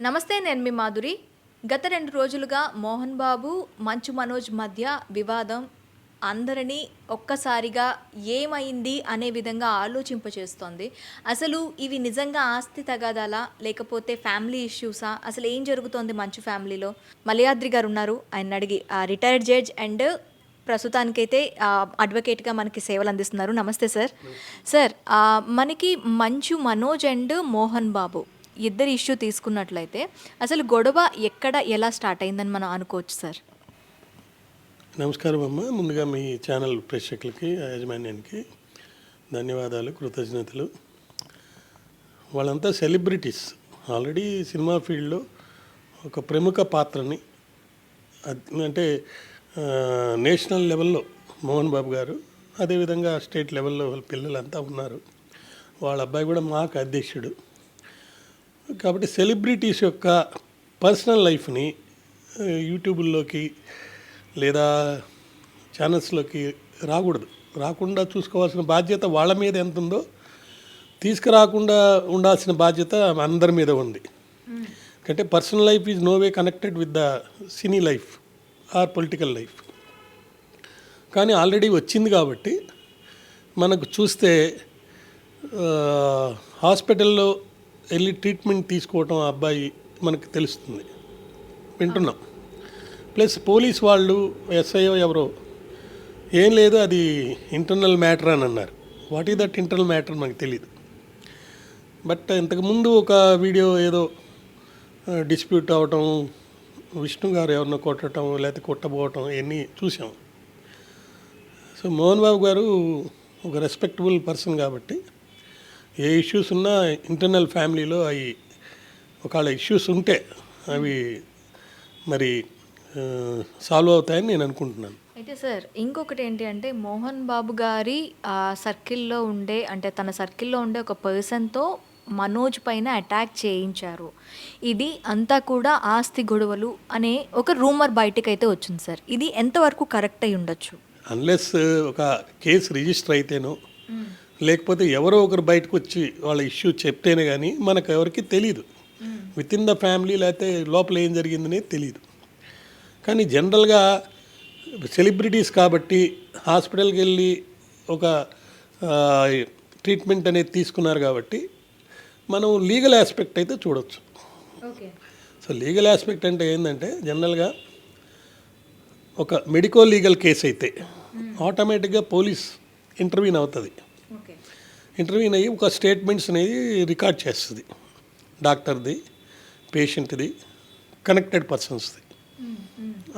నమస్తే నేను మీ మాధురి. గత రెండు రోజులుగా మోహన్ బాబు మంచు మనోజ్ మధ్య వివాదం అందరినీ ఒక్కసారిగా ఏమైంది అనే విధంగా ఆలోచింపచేస్తోంది. అసలు ఇవి నిజంగా ఆస్తి తగాదాలా లేకపోతే ఫ్యామిలీ ఇష్యూసా? అసలు ఏం జరుగుతోంది మంచు ఫ్యామిలీలో? మలయాద్రి గారు ఉన్నారు ఆయన అడిగి రిటైర్డ్ జడ్జ్ అండ్ ప్రస్తుతానికైతే అడ్వకేట్గా మనకి సేవలు అందిస్తున్నారు. నమస్తే సార్. సార్ మనకి మంచు మనోజ్ అండ్ మోహన్ బాబు ఇద్దరు ఇష్యూ తీసుకున్నట్లయితే అసలు గొడవ ఎక్కడ ఎలా స్టార్ట్ అయిందని మనం అనుకోవచ్చు సార్? నమస్కారం అమ్మ. ముందుగా మీ ఛానల్ ప్రేక్షకులకి యాజమాన్యానికి ధన్యవాదాలు కృతజ్ఞతలు. వాళ్ళంతా సెలబ్రిటీస్. ఆల్రెడీ సినిమా ఫీల్డ్లో ఒక ప్రముఖ పాత్రని అంటే నేషనల్ లెవెల్లో మోహన్ బాబు గారు అదేవిధంగా స్టేట్ లెవెల్లో వాళ్ళ పిల్లలంతా ఉన్నారు. వాళ్ళ అబ్బాయి కూడా మాకు అధ్యక్షుడు. కాబట్టి సెలబ్రిటీస్ యొక్క పర్సనల్ లైఫ్ని ఆ, యూట్యూబ్లోకి లేదా ఛానల్స్లోకి రాకూడదు. రాకుండా చూసుకోవాల్సిన బాధ్యత వాళ్ళ మీద ఎంత ఉందో తీసుకురాకుండా ఉండాల్సిన బాధ్యత అందరి మీద ఉంది. అంటే personal life is no way connected with the cine life or political life. కానీ ఆల్రెడీ వచ్చింది కాబట్టి మనకు చూస్తే హాస్పిటల్లో వెళ్ళి ట్రీట్మెంట్ తీసుకోవటం ఆ అబ్బాయి మనకు తెలుస్తుంది. వింటున్నాం. ప్లస్ పోలీస్ వాళ్ళు ఎస్ఐఓ ఎవరో ఏం లేదు అది ఇంటర్నల్ మ్యాటర్ అని అన్నారు. వాట్ ఈ దట్ ఇంటర్నల్ మ్యాటర్ మనకు తెలియదు బట్ ఇంతకుముందు ఒక వీడియో ఏదో డిస్ప్యూట్ అవటం విష్ణు గారు ఎవరినో కొట్టడం లేకపోతే కొట్టబోవటం ఇవన్నీ చూసాం. సో మోహన్ బాబు గారు ఒక రెస్పెక్టబుల్ పర్సన్ కాబట్టి ఏ ఇష్యూస్ ఉన్నా ఇంటర్నల్ ఫ్యామిలీలో అవి ఒకవేళ ఇష్యూస్ ఉంటే అవి మరి సాల్వ్ అవుతాయని నేను అనుకుంటున్నాను. అయితే సార్ ఇంకొకటి ఏంటి అంటే మోహన్ బాబు గారి ఆ సర్కిల్లో ఉండే అంటే తన సర్కిల్లో ఉండే ఒక పర్సన్తో మనోజ్ పైన అటాక్ చేయించారు. ఇది అంతా కూడా ఆస్తి గొడవలు అనే ఒక రూమర్ బయటకు అయితే వచ్చింది సార్. ఇది ఎంతవరకు కరెక్ట్ అయి ఉండొచ్చు? అన్లెస్ ఒక కేసు రిజిస్టర్ అయితేనో లేకపోతే ఎవరో ఒకరు బయటకు వచ్చి వాళ్ళ ఇష్యూ చెప్తేనే కానీ మనకు ఎవరికి తెలియదు విత్ ఇన్ ద ఫ్యామిలీ లేకపోతే లోపల ఏం జరిగిందనే తెలియదు కానీ జనరల్గా సెలబ్రిటీస్ కాబట్టి హాస్పిటల్కి వెళ్ళి ఒక ట్రీట్మెంట్ అనేది తీసుకున్నారు కాబట్టి మనం లీగల్ ఆస్పెక్ట్ అయితే చూడొచ్చు. ఓకే. సో లీగల్ ఆస్పెక్ట్ అంటే ఏంటంటే జనరల్గా ఒక మెడికో లీగల్ కేసు అయితే ఆటోమేటిక్గా పోలీస్ ఇంటర్వ్యూన్ అవుతుంది. ఇంటర్వ్యూన్ అయ్యి ఒక స్టేట్మెంట్స్ అనేది రికార్డ్ చేస్తుంది. డాక్టర్ది పేషెంట్ది కనెక్టెడ్ పర్సన్స్ది.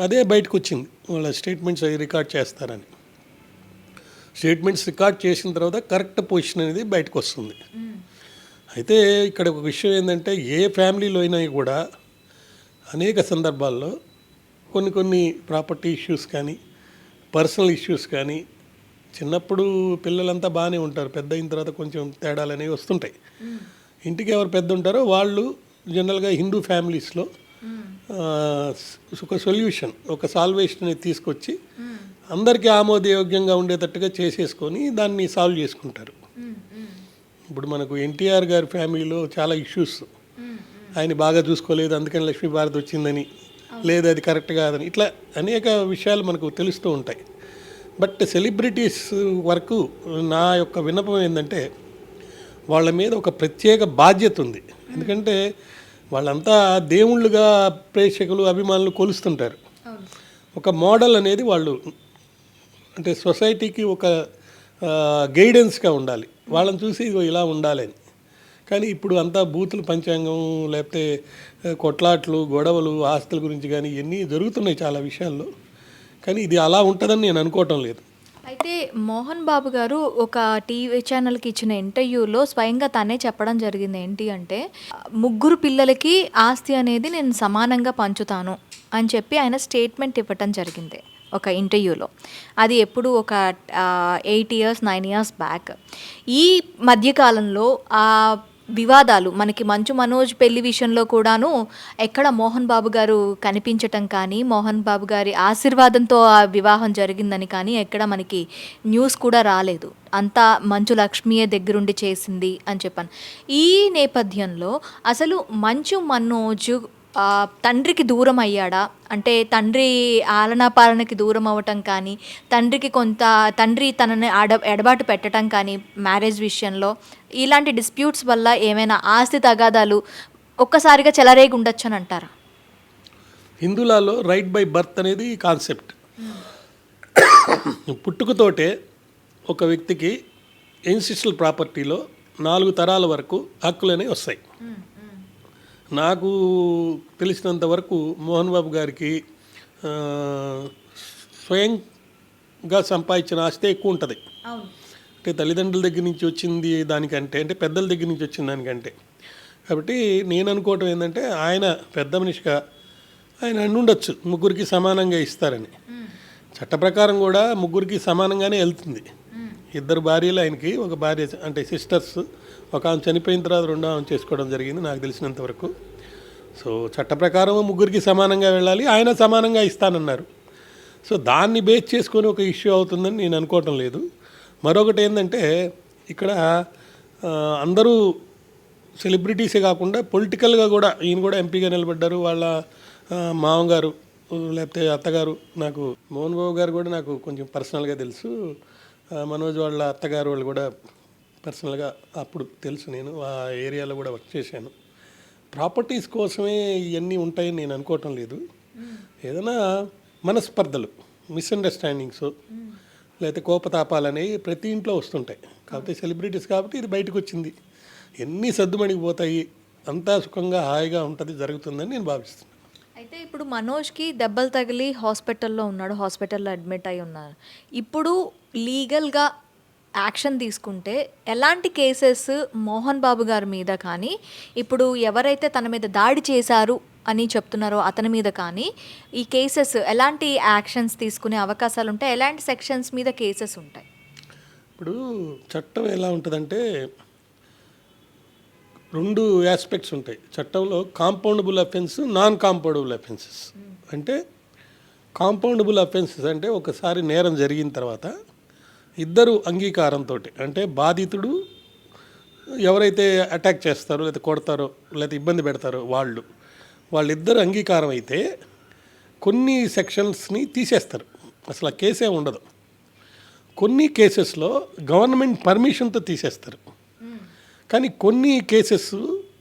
అదే బయటకు వచ్చింది వాళ్ళ స్టేట్మెంట్స్ అవి రికార్డ్ చేస్తారని. స్టేట్మెంట్స్ రికార్డ్ చేసిన తర్వాత కరెక్ట్ పొజిషన్ అనేది బయటకు వస్తుంది అయితే ఇక్కడ ఒక విషయం ఏంటంటే ఏ ఫ్యామిలీలో అయినా కూడా అనేక సందర్భాల్లో కొన్ని కొన్ని ప్రాపర్టీ ఇష్యూస్ కానీ పర్సనల్ ఇష్యూస్ కానీ చిన్నప్పుడు పిల్లలంతా బాగానే ఉంటారు. పెద్ద అయిన తర్వాత కొంచెం తేడాలు అనేవి వస్తుంటాయి. ఇంటికి ఎవరు పెద్ద ఉంటారో వాళ్ళు జనరల్గా హిందూ ఫ్యామిలీస్లో ఒక సొల్యూషన్ ఒక సాల్వేషన్ అనేది తీసుకొచ్చి అందరికీ ఆమోదయోగ్యంగా ఉండేటట్టుగా చేసేసుకొని దాన్ని సాల్వ్ చేసుకుంటారు. ఇప్పుడు మనకు ఎన్టీఆర్ గారి ఫ్యామిలీలో చాలా ఇష్యూస్. ఆయన బాగా చూసుకోలేదు అందుకని లక్ష్మీ భారత్ వచ్చిందని లేదు అది కరెక్ట్ కాదని. ఇట్లా అనేక విషయాలు మనకు తెలుస్తూ ఉంటాయి. బట్ సెలబ్రిటీస్ వరకు నా యొక్క విన్నపం ఏంటంటే వాళ్ళ మీద ఒక ప్రత్యేక బాధ్యత ఉంది. ఎందుకంటే వాళ్ళంతా దేవుళ్ళుగా ప్రేక్షకులు అభిమానులు కొలుస్తుంటారు. ఒక మోడల్ అనేది వాళ్ళు అంటే సొసైటీకి ఒక గైడెన్స్గా ఉండాలి. వాళ్ళని చూసి ఇదిగో ఇలా ఉండాలని కానీ ఇప్పుడు అంతా బూతులు పంచాంగం లేకపోతే కొట్లాట్లు గొడవలు ఆస్తుల గురించి కానీ ఇవన్నీ జరుగుతున్నాయి చాలా విషయాల్లో. కానీ ఇది అలా ఉంటుందని నేను అనుకోవటం లేదు. అయితే మోహన్ బాబు గారు ఒక టీవీ ఛానల్కి ఇచ్చిన ఇంటర్వ్యూలో స్వయంగా తనే చెప్పడం జరిగింది ఏంటి అంటే ముగ్గురు పిల్లలకి ఆస్తి అనేది నేను సమానంగా పంచుతాను అని చెప్పి ఆయన స్టేట్మెంట్ ఇవ్వటం జరిగింది ఒక ఇంటర్వ్యూలో. అది ఎప్పుడు ఒక eight years nine years back. ఈ మధ్యకాలంలో ఆ వివాదాలు. మనకి మంచు మనోజ్ పెళ్ళి విషయంలో కూడాను ఎక్కడ మోహన్ బాబు గారు కనిపించటం కానీ మోహన్ బాబు గారి ఆశీర్వాదంతో ఆ వివాహం జరిగిందని కానీ ఎక్కడ మనకి న్యూస్ కూడా రాలేదు. అంతా మంచు లక్ష్మియే దగ్గరుండి చేసింది అని చెప్పాను. ఈ నేపథ్యంలో అసలు మంచు మనోజ్ తండ్రికి దూరం అయ్యాడా? అంటే తండ్రి ఆలనా పాలనకి దూరం అవ్వటం కానీ తండ్రికి కొంత తండ్రి తనని అడ ఎడబాటు పెట్టడం కానీ మ్యారేజ్ విషయంలో ఇలాంటి డిస్ప్యూట్స్ వల్ల ఏమైనా ఆస్తి తగాదాలు ఒక్కసారిగా చెలరేగి ఉండొచ్చు అని అంటారా? హిందువులలో రైట్ బై బర్త్ అనేది కాన్సెప్ట్ పుట్టుకతోటే ఒక వ్యక్తికి ఎన్సిస్టల్ ప్రాపర్టీలో నాలుగు తరాల వరకు హక్కులు అనేవి వస్తాయి నాకు తెలిసినంత వరకు మోహన్ బాబు గారికి స్వయంగా సంపాదించిన ఆస్తి ఎక్కువ ఉంటుంది. అంటే తల్లిదండ్రుల దగ్గర నుంచి వచ్చింది దానికంటే అంటే పెద్దల దగ్గర నుంచి వచ్చిన దానికంటే. కాబట్టి నేను అనుకోవటం ఏంటంటే ఆయన పెద్ద మనిషిగా ఆయన ఉండొచ్చు ముగ్గురికి సమానంగా ఇస్తారని. చట్ట ప్రకారం కూడా ముగ్గురికి సమానంగానే వెళ్తుంది. ఇద్దరు భార్యలు ఆయనకి ఒక భార్య అంటే సిస్టర్స్ ఒక ఆమె చనిపోయిన తర్వాత రెండో ఆమె చేసుకోవడం జరిగింది నాకు తెలిసినంత వరకు. సో చట్ట ప్రకారం ముగ్గురికి సమానంగా వెళ్ళాలి ఆయన సమానంగా ఇస్తానన్నారు. సో దాన్ని బేస్ చేసుకొని ఒక ఇష్యూ అవుతుందని నేను అనుకోవటం లేదు. మరొకటి ఏంటంటే ఇక్కడ అందరూ సెలబ్రిటీసే కాకుండా పొలిటికల్గా కూడా ఈయన కూడా ఎంపీగా నిలబడ్డారు. వాళ్ళ మామగారు లేకపోతే అత్తగారు నాకు మోహన్ బాబు గారు కూడా నాకు కొంచెం పర్సనల్గా తెలుసు. మనోజ్ వాళ్ళ అత్తగారు వాళ్ళు కూడా పర్సనల్గా అప్పుడు తెలుసు నేను ఆ ఏరియాలో కూడా వర్క్ చేశాను. ప్రాపర్టీస్ కోసమే ఇవన్నీ ఉంటాయని నేను అనుకోవటం లేదు. ఏదైనా మనస్పర్ధలు మిస్అండర్స్టాండింగ్స్ లేకపోతే కోపతాపాలు అనేవి ప్రతి ఇంట్లో వస్తుంటాయి. కాకపోతే సెలబ్రిటీస్ కాబట్టి ఇది బయటకు వచ్చింది ఎన్ని సర్దుమణిగిపోతాయి అంతా సుఖంగా హాయిగా ఉంటుంది జరుగుతుందని నేను భావిస్తున్నాను. అయితే ఇప్పుడు మనోజ్కి దెబ్బలు తగిలి హాస్పిటల్లో ఉన్నాడు హాస్పిటల్లో అడ్మిట్ అయి ఉన్నారు. ఇప్పుడు లీగల్గా యాక్షన్ తీసుకుంటే ఎలాంటి కేసెస్ మోహన్ బాబు గారి మీద కానీ ఇప్పుడు ఎవరైతే తన మీద దాడి చేశారు అని చెప్తున్నారో అతని మీద కానీ ఈ కేసెస్ ఎలాంటి యాక్షన్స్ తీసుకునే అవకాశాలు ఉంటాయి? ఎలాంటి సెక్షన్స్ మీద కేసెస్ ఉంటాయి? ఇప్పుడు చట్టం ఎలా ఉంటుందంటే రెండు ఆస్పెక్ట్స్ ఉంటాయి. చట్టంలో compoundable offence non compoundable offences. అంటే కాంపౌండబుల్ అఫెన్సెస్ అంటే ఒకసారి నేరం జరిగిన తర్వాత ఇద్దరు అంగీకారంతో అంటే బాధితుడు ఎవరైతే అటాక్ చేస్తారో లేదా కొడతారో లేదా ఇబ్బంది పెడతారో వాళ్ళు వాళ్ళిద్దరు అంగీకారం అయితే కొన్ని సెక్షన్స్ని తీసేస్తారు. అసలు ఆ కేసే ఉండదు. కొన్ని కేసెస్లో గవర్నమెంట్ పర్మిషన్తో తీసేస్తారు. కానీ కొన్ని కేసెస్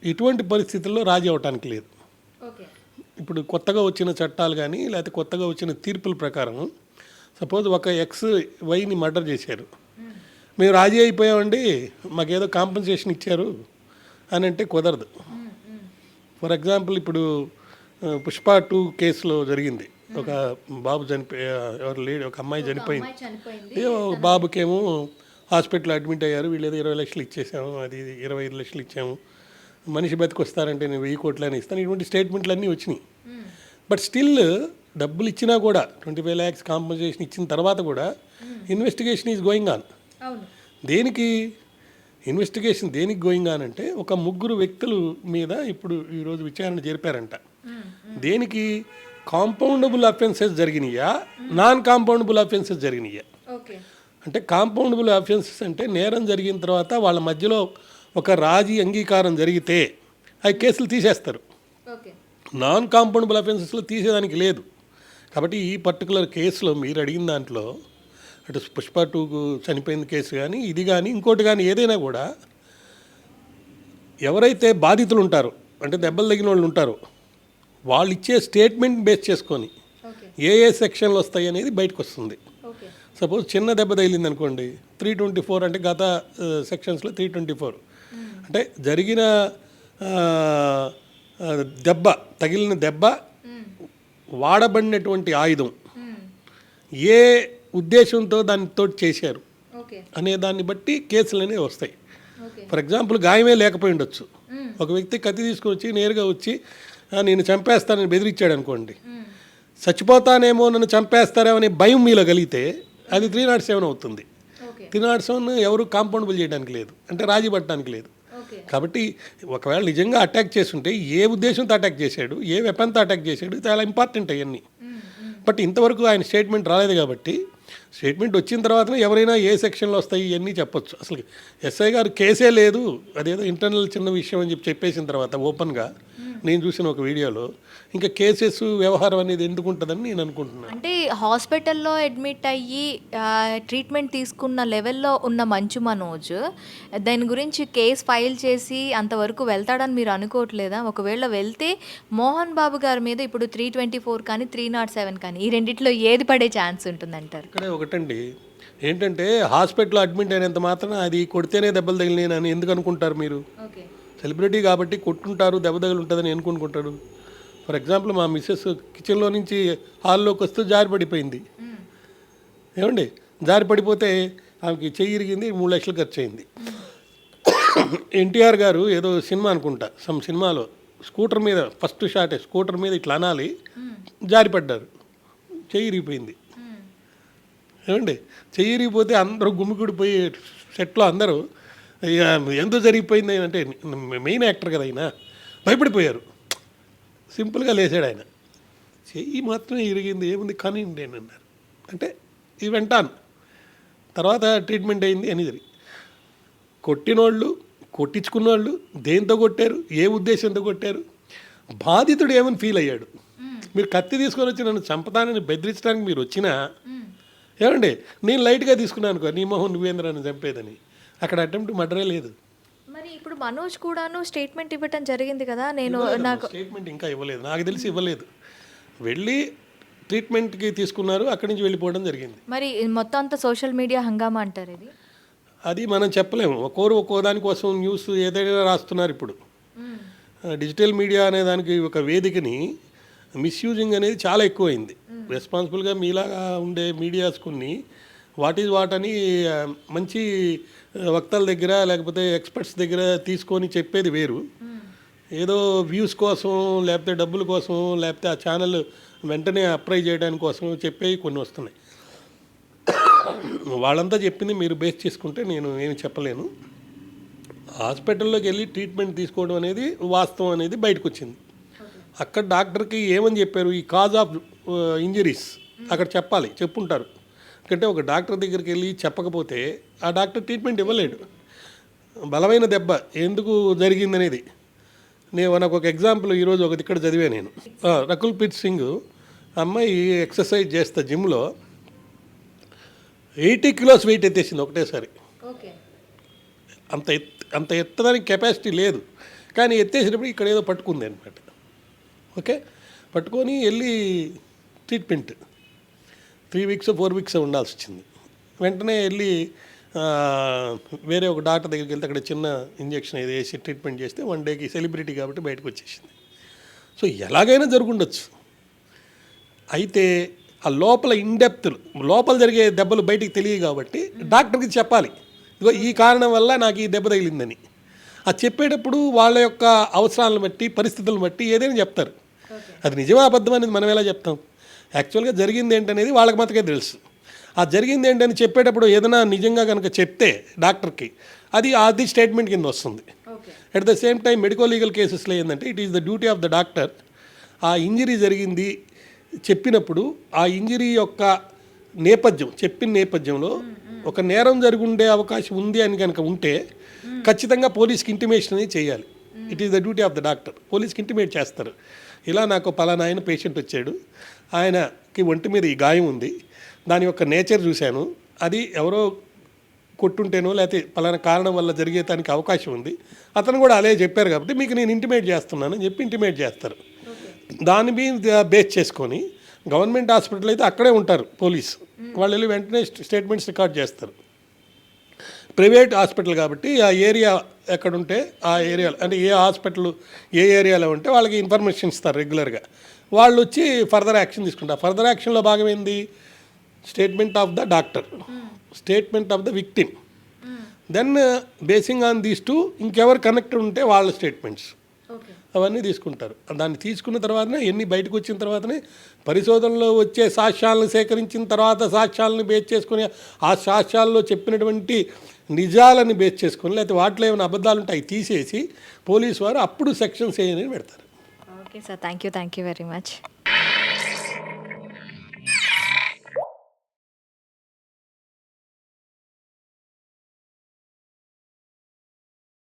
ఇటువంటి పరిస్థితుల్లో రాజీ అవటానికి లేదు. ఇప్పుడు కొత్తగా వచ్చిన చట్టాలు కానీ లేకపోతే కొత్తగా వచ్చిన తీర్పుల ప్రకారం సపోజ్ ఒక ఎక్స్ వైని మర్డర్ చేశారు. మేము రాజీ అయిపోయామండి మాకేదో కాంపన్సేషన్ ఇచ్చారు అని అంటే కుదరదు. ఫర్ ఎగ్జాంపుల్ ఇప్పుడు పుష్ప టూ కేసులో జరిగింది. ఒక బాబు చనిపోయి ఎవరు లేడు ఒక అమ్మాయి చనిపోయింది. బాబుకేమో హాస్పిటల్ అడ్మిట్ అయ్యారు వీళ్ళు ఏదో ఇరవై లక్షలు ఇచ్చేసాము అది ఇరవై ఐదు లక్షలు ఇచ్చాము. మనిషి బతికొస్తారంటే నేను వెయ్యి కోట్లని ఇస్తాను ఇటువంటి స్టేట్మెంట్లు అన్నీ వచ్చినాయి బట్ స్టిల్ డబ్బులు ఇచ్చినా కూడా ట్వంటీ ఫైవ్ ల్యాక్స్ కాంపన్సేషన్ ఇచ్చిన తర్వాత కూడా ఇన్వెస్టిగేషన్ ఈజ్ గోయింగ్ ఆన్. దేనికి ఇన్వెస్టిగేషన్ దేనికి గోయింగ్ ఆన్ అంటే ఒక ముగ్గురు వ్యక్తులు మీద ఇప్పుడు ఈరోజు విచారణ జరిపారంట. దేనికి కాంపౌండబుల్ అఫెన్సెస్ జరిగినాయా? నాన్ కాంపౌండబుల్ అఫెన్సెస్ జరిగినాయా? అంటే కాంపౌండబుల్ అఫెన్సెస్ అంటే నేరం జరిగిన తర్వాత వాళ్ళ మధ్యలో ఒక రాజీ అంగీకారం జరిగితే ఆ కేసులు తీసేస్తారు. నాన్ కాంపౌండబుల్ అఫెన్సెస్లో తీసేదానికి లేదు. కాబట్టి ఈ పర్టికులర్ కేసులో మీరు అడిగిన దాంట్లో అటు పుష్ప టూకు చనిపోయిన కేసు కానీ ఇది కానీ ఇంకోటి కానీ ఏదైనా కూడా ఎవరైతే బాధితులు ఉంటారో అంటే దెబ్బలు తగిన వాళ్ళు ఉంటారో వాళ్ళు ఇచ్చే స్టేట్మెంట్ బేస్ చేసుకొని ఏ ఏ సెక్షన్లు వస్తాయి అనేది బయటకు వస్తుంది. సపోజ్ చిన్న దెబ్బ తగిలింది అనుకోండి త్రీ ట్వంటీ ఫోర్ అంటే గత సెక్షన్స్లో త్రీ ట్వంటీ ఫోర్ అంటే జరిగిన దెబ్బ తగిలిన దెబ్బ వాడబడినటువంటి ఆయుధం. ఏ ఉద్దేశంతో దానితో చేశారు అనే దాన్ని బట్టి కేసులు అనేవి వస్తాయి. ఫర్ ఎగ్జాంపుల్ గాయమే లేకపోయి ఉండొచ్చు. ఒక వ్యక్తి కత్తి తీసుకొని వచ్చి నేరుగా వచ్చి "ఆ, నేను చంపేస్తానని బెదిరించాడు అనుకోండి చచ్చిపోతానేమో నన్ను చంపేస్తారేమో అనే భయం మీలో కలిగితే అది త్రీ నాట్ సెవెన్ అవుతుంది. త్రీ నాట్ సెవెన్ ఎవరు కాంపౌండబుల్ చేయడానికి లేదు. అంటే రాజీ పట్టడానికి లేదు. కాబట్టి ఒకవేళ నిజంగా అటాక్ చేస్తుంటే ఏ ఉద్దేశంతో అటాక్ చేశాడు ఏ వెపన్తో అటాక్ చేశాడు చాలా ఇంపార్టెంట్ అవన్నీ. బట్ ఇంతవరకు ఆయన స్టేట్మెంట్ రాలేదు కాబట్టి స్టేట్మెంట్ వచ్చిన తర్వాత ఎవరైనా ఏ సెక్షన్లో వస్తాయి ఇవన్నీ చెప్పొచ్చు. అసలు ఎస్ఐ గారు కేసే లేదు. అదేదో ఇంటర్నల్ చిన్న విషయం అని చెప్పి చెప్పేసిన తర్వాత ఓపెన్గా నేను చూసిన ఒక వీడియోలో ఇంకా కేసెస్ వ్యవహారం అనేది ఎందుకు ఉంటుందని నేను అనుకుంటున్నాను. అంటే హాస్పిటల్లో అడ్మిట్ అయ్యి ట్రీట్మెంట్ తీసుకున్న లెవెల్లో ఉన్న మంచు మనోజ్ దాని గురించి కేసు ఫైల్ చేసి అంతవరకు వెళ్తాడని మీరు అనుకోవట్లేదా? ఒకవేళ వెళ్తే మోహన్ బాబు గారి మీద ఇప్పుడు త్రీ ట్వంటీ ఫోర్ కానీ త్రీ నాట్ సెవెన్ కానీ ఈ రెండిట్లో ఏది పడే ఛాన్స్ ఉంటుందంటారు? ఇక్కడే ఒకటండి. ఏంటంటే హాస్పిటల్లో అడ్మిట్ అయినంత మాత్రం అది కొడితేనే దెబ్బలు తగిలినాయని ఎందుకు అనుకుంటారు మీరు? ఓకే. సెలబ్రిటీ కాబట్టి కొట్టుంటారు దెబ్బ ఉంటుందని అనుకుంటారు ఫర్ ఎగ్జాంపుల్ మా మిస్సెస్ కిచెన్లో నుంచి హాల్లోకి వస్తూ జారి పడిపోయింది. ఏమండి? జారి పడిపోతే ఆమెకి చెయ్యి ఇరిగింది మూడు లక్షలు ఖర్చు అయింది. ఎన్టీఆర్ గారు ఏదో సినిమా అనుకుంటా సమ్ సినిమాలో స్కూటర్ మీద ఫస్ట్ షాట్ స్కూటర్ మీద ఇట్లా అనాలి జారి పడ్డారు. చెయ్యి ఇరిగిపోయింది. ఏమండి? చెయ్యి ఇరిగిపోతే అందరూ గుమ్మికుడిపోయి సెట్లో అందరూ ఇక ఎందుకు జరిగిపోయింది అంటే మెయిన్ యాక్టర్ కదా ఆయన. భయపడిపోయారు. సింపుల్గా లేచాడు ఆయన. చెయ్యి మాత్రం ఇరిగింది ఏముంది కానీ నేను అన్నారు. అంటే ఈ వెంటాను తర్వాత ట్రీట్మెంట్ అయింది అనేది కొట్టినోళ్ళు కొట్టించుకున్న వాళ్ళు దేంతో కొట్టారు ఏ ఉద్దేశంతో కొట్టారు? బాధితుడు ఏమని ఫీల్ అయ్యాడు? మీరు కత్తి తీసుకొని వచ్చి నన్ను చంపతానని బెదిరించడానికి మీరు వచ్చినా? ఏమండి నేను లైట్గా తీసుకున్నాను అనుకో నీ మొహం నువ్వేంద్ర అని చంపేదని? అక్కడ అటెంప్ట్ మర్డరే లేదు. మరి ఇప్పుడు మనోజ్ కూడాను స్టేట్మెంట్ ఇవ్వటం జరిగింది కదా నేను నాకు స్టేట్మెంట్ ఇంకా ఇవ్వలేదు. నాకు తెలిసి ఇవ్వలేదు. వెళ్ళి ట్రీట్మెంట్కి తీసుకున్నారు అక్కడి నుంచి వెళ్ళిపోవడం జరిగింది. మరి మొత్తం అంతా సోషల్ మీడియా హంగామా అంటారు ఇది? అది మనం చెప్పలేము. ఒక్కోరు ఒక్కో దానికోసం న్యూస్ ఏదైనా రాస్తున్నారు ఇప్పుడు. డిజిటల్ మీడియా అనే దానికి ఒక వేదికని మిస్యూజింగ్ అనేది చాలా ఎక్కువైంది. రెస్పాన్సిబుల్గా మీలాగా ఉండే మీడియాస్ కొన్ని వాట్ ఈజ్ వాట్ అని మంచి వక్తల దగ్గర లేకపోతే ఎక్స్పర్ట్స్ దగ్గర తీసుకొని చెప్పేది వేరు. ఏదో వ్యూస్ కోసం లేకపోతే డబ్బుల కోసం లేకపోతే ఆ ఛానల్ వెంటనే అప్లై చేయడానికి కోసం చెప్పేవి కొన్ని వస్తున్నాయి. వాళ్ళంతా చెప్పింది మీరు బేస్ చేసుకుంటే నేను ఏమి చెప్పలేను. హాస్పిటల్లోకి వెళ్ళి ట్రీట్మెంట్ తీసుకోవడం అనేది వాస్తవం అనేది బయటకు వచ్చింది అక్కడ డాక్టర్కి ఏమని చెప్పారు? ఈ కాజ్ ఆఫ్ ఇంజరీస్ అక్కడ చెప్పాలి చెప్పుంటారు. ఎందుకంటే ఒక డాక్టర్ దగ్గరికి వెళ్ళి చెప్పకపోతే ఆ డాక్టర్ ట్రీట్మెంట్ ఇవ్వలేడు. బలమైన దెబ్బ ఎందుకు జరిగిందనేది. నేను నాకు ఒక ఎగ్జాంపుల్ ఈరోజు ఒకటి ఇక్కడ చదివా నేను. రకుల్ ప్రీత్ సింగ్ అమ్మాయి ఎక్సర్సైజ్ చేస్తా జిమ్లో ఎయిటీ కిలోస్ వెయిట్ ఎత్తేసింది ఒకటేసారి. ఓకే. అంత ఎత్ అంత ఎత్తడానికి కెపాసిటీ లేదు. కానీ ఎత్తేసినప్పుడు ఇక్కడ ఏదో పట్టుకుంది అనమాట ఓకే? పట్టుకొని వెళ్ళి treatment. Three weeks four weeks ఉండాల్సి వచ్చింది. వెంటనే వెళ్ళి వేరే ఒక డాక్టర్ దగ్గరికి వెళ్తే అక్కడ చిన్న ఇంజెక్షన్ ఏదో వేసి ట్రీట్మెంట్ చేస్తే వన్ డేకి సెలబ్రిటీ కాబట్టి బయటకు వచ్చేసింది. సో ఎలాగైనా జరుగుండొచ్చు. అయితే ఆ లోపల ఇన్డెప్త్ లోపల జరిగే దెబ్బలు బయటికి తెలియదు కాబట్టి డాక్టర్కి చెప్పాలి. ఇదిగో ఈ కారణం వల్ల నాకు ఈ దెబ్బ తగిలిందని. అది చెప్పేటప్పుడు వాళ్ళ యొక్క అవసరాలను బట్టి పరిస్థితులను బట్టి ఏదైనా చెప్తారు. అది నిజమా అబద్ధం అనేది మనం ఎలా చెప్తాం? యాక్చువల్గా జరిగింది ఏంటనేది వాళ్ళకి మాత్రమే తెలుసు. ఆ జరిగింది ఏంటని చెప్పేటప్పుడు ఏదైనా నిజంగా కనుక చెప్తే డాక్టర్కి అది అది స్టేట్మెంట్ కింద వస్తుంది. At the same time medical legal కేసెస్లో ఏంటంటే it is the duty of the doctor ఆ ఇంజరీ జరిగింది చెప్పినప్పుడు ఆ ఇంజరీ యొక్క నేపథ్యం చెప్పిన నేపథ్యంలో ఒక నేరం జరిగి ఉండే అవకాశం ఉంది అని కనుక ఉంటే ఖచ్చితంగా పోలీస్కి ఇంటిమేషన్ అనేది చేయాలి. It is the duty of the doctor పోలీస్కి ఇంటిమేట్ చేస్తారు. ఇలా నాకు పలానా ఆయన పేషెంట్ వచ్చాడు. ఆయనకి ఒంటి మీద ఈ గాయం ఉంది. దాని యొక్క నేచర్ చూశాను. అది ఎవరో కొట్టుంటేనో లేకపోతే పలానా కారణం వల్ల జరిగేదానికి అవకాశం ఉంది. అతను కూడా అదే చెప్పారు కాబట్టి మీకు నేను ఇంటిమేట్ చేస్తున్నాను అని చెప్పి ఇంటిమేట్ చేస్తారు. దాని మీద బేస్ చేసుకొని గవర్నమెంట్ హాస్పిటల్ అయితే అక్కడే ఉంటారు పోలీస్. వాళ్ళు వెళ్ళి వెంటనే స్టేట్మెంట్స్ రికార్డ్ చేస్తారు. ప్రైవేట్ హాస్పిటల్ కాబట్టి ఆ ఏరియా ఎక్కడుంటే ఆ ఏరియాలో అంటే ఏ హాస్పిటల్ ఏ ఏరియాలో ఉంటే వాళ్ళకి ఇన్ఫర్మేషన్ ఇస్తారు రెగ్యులర్గా వాళ్ళు వచ్చి ఫర్దర్ యాక్షన్ తీసుకుంటారు. ఫర్దర్ యాక్షన్లో భాగం ఏంది? Statement of the doctor statement of the victim then basing on these two ఇంకెవరు కనెక్టెడ్ ఉంటే వాళ్ళ స్టేట్మెంట్స్ అవన్నీ తీసుకుంటారు. దాన్ని తీసుకున్న తర్వాతనే ఎన్ని బయటకు వచ్చిన తర్వాతనే పరిశోధనలో వచ్చే సాక్ష్యాలను సేకరించిన తర్వాత సాక్ష్యాలను బేస్ చేసుకొని ఆ సాక్ష్యాల్లో చెప్పినటువంటి నిజాలని బేస్ చేసుకొని లేకపోతే వాటిలో ఏమైనా అబద్ధాలు ఉంటాయి తీసేసి పోలీసు వారు అప్పుడు సెక్షన్స్ ఏ పెడతారు. Okay, sir. Thank you. Thank you very much.